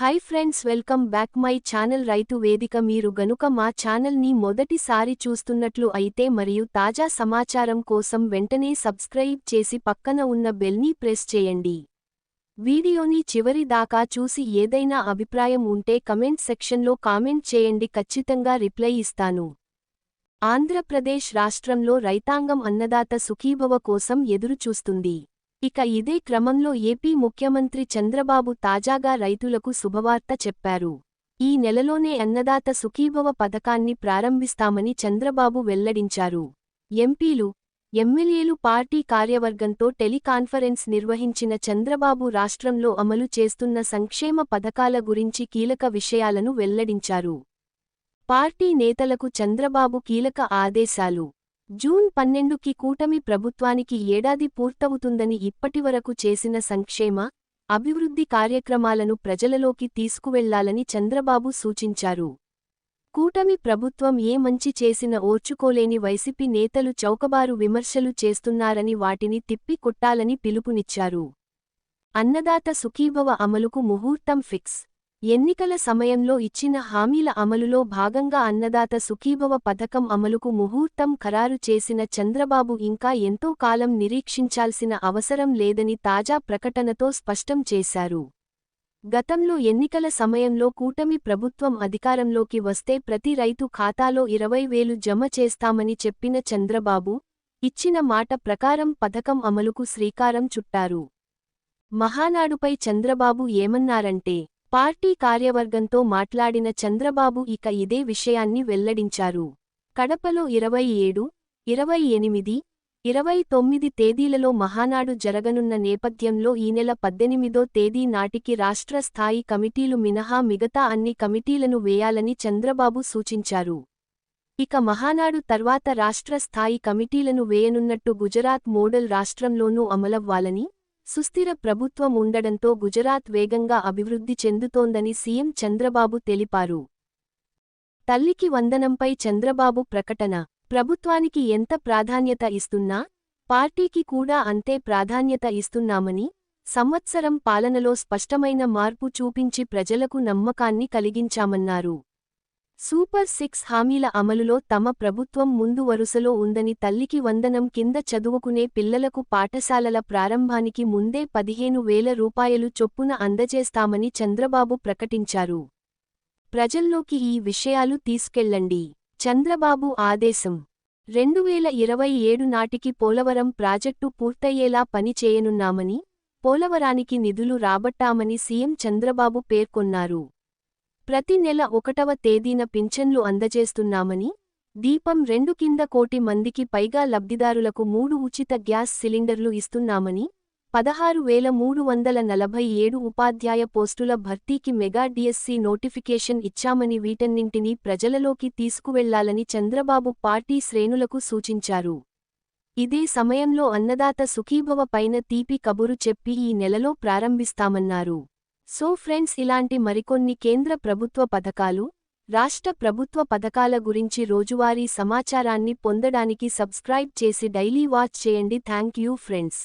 Hi friends welcome back my channel రైతు వేదిక మీరు గనుక మా ఛానల్ని మొదటిసారి చూస్తున్నట్లు అయితే మరియు తాజా సమాచారం కోసం వెంటనే సబ్స్క్రైబ్ చేసి పక్కన ఉన్న బెల్ని ప్రెస్ చేయండి. వీడియోని చివరి దాకా చూసి ఏదైనా అభిప్రాయం ఉంటే కమెంట్ సెక్షన్లో కామెంట్ చేయండి. ఖచ్చితంగా రిప్లై ఇస్తాను. ఆంధ్రప్రదేశ్ రాష్ట్రంలో రైతాంగం అన్నదాత సుఖీభవ కోసం ఎదురుచూస్తుంది. ఇక ఇదే క్రమంలో ఏపీ ముఖ్యమంత్రి చంద్రబాబు తాజాగా రైతులకు శుభవార్త చెప్పారు. ఈ నెలలోనే అన్నదాత సుఖీభవ పథకాన్ని ప్రారంభిస్తామని చంద్రబాబు వెల్లడించారు. ఎంపీలు ఎమ్మెల్యేలు పార్టీ కార్యవర్గంతో టెలికాన్ఫరెన్స్ నిర్వహించిన చంద్రబాబు రాష్ట్రంలో అమలు చేస్తున్న సంక్షేమ పథకాల గురించి కీలక విషయాలను వెల్లడించారు. పార్టీ నేతలకు చంద్రబాబు కీలక ఆదేశాలు జూన్ పన్నెండుకి కూటమి ప్రభుత్వానికి ఏడాది పూర్తవుతుందని ఇప్పటివరకు చేసిన సంక్షేమ అభివృద్ధి కార్యక్రమాలను ప్రజలలోకి తీసుకువెళ్ళాలని చంద్రబాబు సూచించారు. కూటమి ప్రభుత్వం ఏ మంచి చేసిన ఓర్చుకోలేని వైసీపీ నేతలు చౌకబారు విమర్శలు చేస్తున్నారని వాటిని తిప్పి కొట్టాలని పిలుపునిచ్చారు. అన్నదాత సుఖీభవ అమలుకు ముహూర్తం ఫిక్స్ ఎన్నికల సమయంలో ఇచ్చిన హామీల అమలులో భాగంగా అన్నదాత సుఖీభవ పథకం అమలుకు ముహూర్తం ఖరారు చేసిన చంద్రబాబు ఇంకా ఎంతో కాలం నిరీక్షించాల్సిన అవసరం లేదని తాజా ప్రకటనతో స్పష్టం చేశారు. గతంలో ఎన్నికల సమయంలో కూటమి ప్రభుత్వం అధికారంలోకి వస్తే ప్రతి రైతు ఖాతాలో ఇరవై వేలు జమ చేస్తామని చెప్పిన చంద్రబాబు ఇచ్చిన మాట ప్రకారం పథకం అమలుకు శ్రీకారం చుట్టారు. మహానాడుపై చంద్రబాబు ఏమన్నారంటే పార్టీ కార్యవర్గంతో మాట్లాడిన చంద్రబాబు ఇక ఇదే విషయాన్ని వెల్లడించారు. కడపలో ఇరవై ఏడు ఇరవై ఎనిమిది ఇరవై తొమ్మిది తేదీలలో మహానాడు జరగనున్న నేపథ్యంలో ఈ నెల పద్దెనిమిదో తేదీ నాటికి రాష్ట్ర స్థాయి కమిటీలు మినహా మిగతా అన్ని కమిటీలను వేయాలని చంద్రబాబు సూచించారు. ఇక మహానాడు తర్వాత రాష్ట్ర స్థాయి కమిటీలను వేయనున్నట్టు గుజరాత్ మోడల్ రాష్ట్రంలోనూ అమలవ్వాలని సుస్థిర ప్రభుత్వం ఉండడంతో గుజరాత్ వేగంగా అభివృద్ధి చెందుతోందని సీఎం చంద్రబాబు తెలిపారు. తల్లికి వందనంపై చంద్రబాబు ప్రకటన ప్రభుత్వానికి ఎంత ప్రాధాన్యత ఇస్తున్నా పార్టీకి కూడా అంతే ప్రాధాన్యత ఇస్తున్నామని సంవత్సరం పాలనలో స్పష్టమైన మార్పు చూపించి ప్రజలకు నమ్మకాన్ని కలిగించామన్నారు. సూపర్ సిక్స్ హామీల అమలులో తమ ప్రభుత్వం ముందు వరుసలో ఉందని తల్లికి వందనం కింద చదువుకునే పిల్లలకు పాఠశాలల ప్రారంభానికి ముందే పదిహేను వేల రూపాయలు చొప్పున అందజేస్తామని చంద్రబాబు ప్రకటించారు. ప్రజల్లోకి ఈ విషయాలు తీసుకెళ్ళండి చంద్రబాబు ఆదేశం. రెండువేల ఇరవై ఏడు నాటికి పోలవరం ప్రాజెక్టు పూర్తయ్యేలా పని చేయనున్నామని పోలవరానికి నిధులు రాబట్టామని సీఎం చంద్రబాబు పేర్కొన్నారు. ప్రతి నెల ఒకటవ తేదీన పింఛన్లు అందజేస్తున్నామని దీపం రెండు కింద కోటి మందికి పైగా లబ్ధిదారులకు మూడు ఉచిత గ్యాస్ సిలిండర్లు ఇస్తున్నామని పదహారు వేల మూడు వందల నలభై ఏడు ఉపాధ్యాయ పోస్టుల భర్తీకి మెగా డిఎస్సి నోటిఫికేషన్ ఇచ్చామని వీటన్నింటినీ ప్రజలలోకి తీసుకువెళ్ళాలని చంద్రబాబు పార్టీ శ్రేణులకు సూచించారు. ఇదే సమయంలో అన్నదాత సుఖీభవ పైన తీపి కబురు చెప్పి ఈ నెలలో ప్రారంభిస్తామన్నారు. సో ఫ్రెండ్స్ ఇలాంటి మరికొన్ని కేంద్ర ప్రభుత్వ పథకాలు రాష్ట్ర ప్రభుత్వ పథకాల గురించి రోజువారీ సమాచారాన్ని పొందడానికి సబ్స్క్రైబ్ చేసి డైలీ వాచ్ చేయండి. Thank you friends.